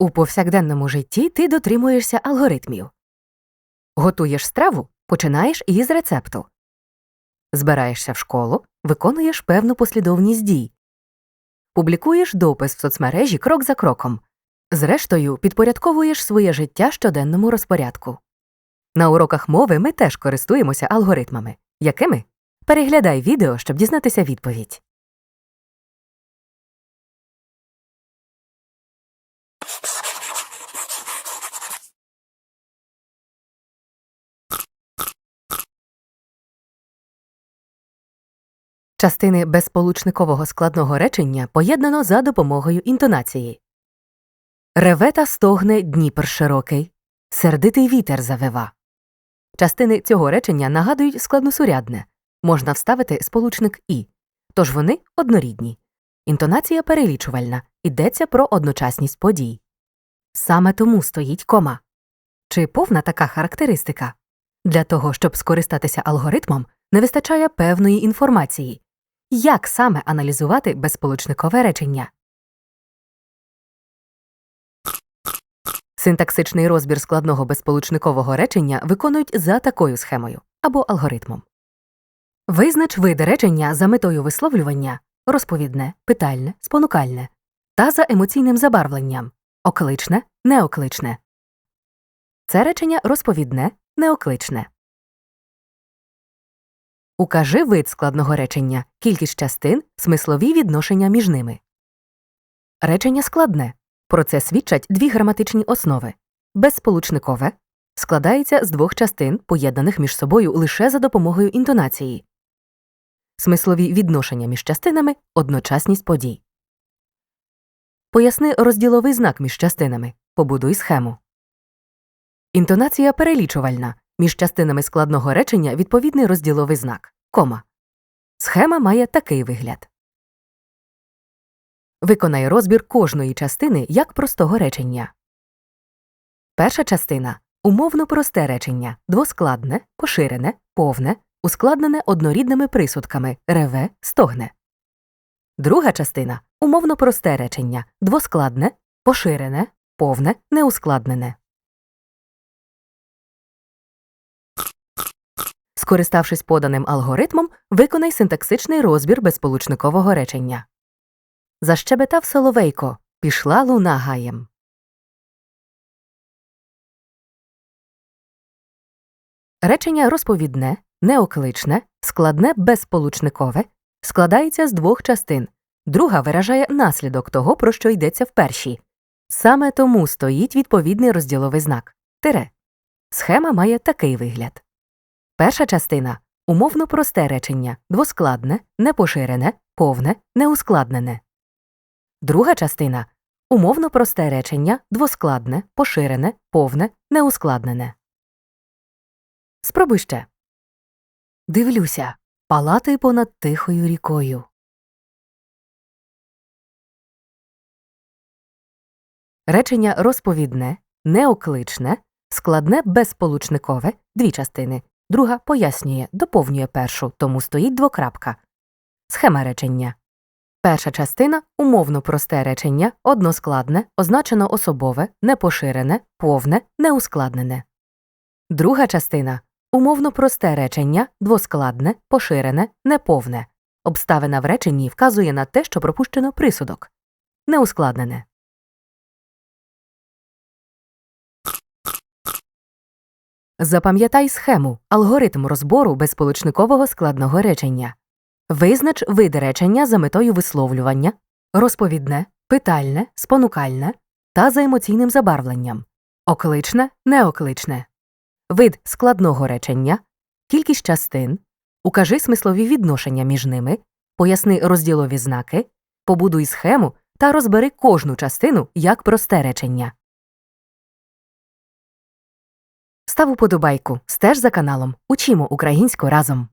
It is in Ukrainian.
У повсякденному житті ти дотримуєшся алгоритмів. Готуєш страву, починаєш із рецепту. Збираєшся в школу, виконуєш певну послідовність дій. Публікуєш допис в соцмережі крок за кроком. Зрештою, підпорядковуєш своє життя щоденному розпорядку. На уроках мови ми теж користуємося алгоритмами. Якими? Переглядай відео, щоб дізнатися відповідь. Частини безполучникового складного речення поєднано за допомогою інтонації. Реве та стогне Дніпр широкий, сердитий вітер завива. Частини цього речення нагадують складносурядне. Можна вставити сполучник і, тож вони однорідні. Інтонація перелічувальна, йдеться про одночасність подій. Саме тому стоїть кома. Чи повна така характеристика? Для того, щоб скористатися алгоритмом, не вистачає певної інформації. Як саме аналізувати безсполучникове речення? Синтаксичний розбір складного безсполучникового речення виконують за такою схемою або алгоритмом. Визнач види речення за метою висловлювання розповідне, питальне, спонукальне та за емоційним забарвленням окличне, неокличне. Це речення розповідне, неокличне. Укажи вид складного речення, кількість частин, смислові відношення між ними. Речення складне. Про це свідчать дві граматичні основи. Безсполучникове складається з двох частин, поєднаних між собою лише за допомогою інтонації. Смислові відношення між частинами одночасність подій. Поясни розділовий знак між частинами. Побудуй схему. Інтонація перелічувальна. Між частинами складного речення відповідний розділовий знак кома. Схема має такий вигляд. Виконай розбір кожної частини як простого речення. Перша частина умовно просте речення двоскладне, поширене, повне, ускладнене однорідними присудками реве, стогне. Друга частина умовно просте речення двоскладне, поширене, повне, неускладнене. Скориставшись поданим алгоритмом, виконай синтаксичний розбір безполучникового речення. Защебетав соловейко, пішла луна гаєм. Речення розповідне, неокличне, складне безполучникове складається з двох частин. Друга виражає наслідок того, про що йдеться в першій. Саме тому стоїть відповідний розділовий знак тире. Схема має такий вигляд. Перша частина умовно просте речення, двоскладне, непоширене, повне, неускладнене. Друга частина умовно просте речення, двоскладне, поширене, повне, неускладнене. Спробуй ще. Дивлюся. Палати понад тихою рікою. Речення розповідне, неокличне, складне безсполучникове дві частини. Друга пояснює, доповнює першу, тому стоїть двокрапка. Схема речення. Перша частина умовно просте речення, односкладне, означено особове, непоширене, повне, неускладнене. Друга частина умовно просте речення, двоскладне, поширене, неповне. Обставина в реченні вказує на те, що пропущено присудок. Неускладнене. Запам'ятай схему. Алгоритм розбору безполучникового складного речення. Визнач види речення за метою висловлювання, розповідне, питальне, спонукальне та за емоційним забарвленням, окличне, неокличне, вид складного речення, кількість частин, укажи смислові відношення між ними, поясни розділові знаки, побудуй схему та розбери кожну частину як просте речення. Став уподобайку, стеж за каналом, учімо українську разом.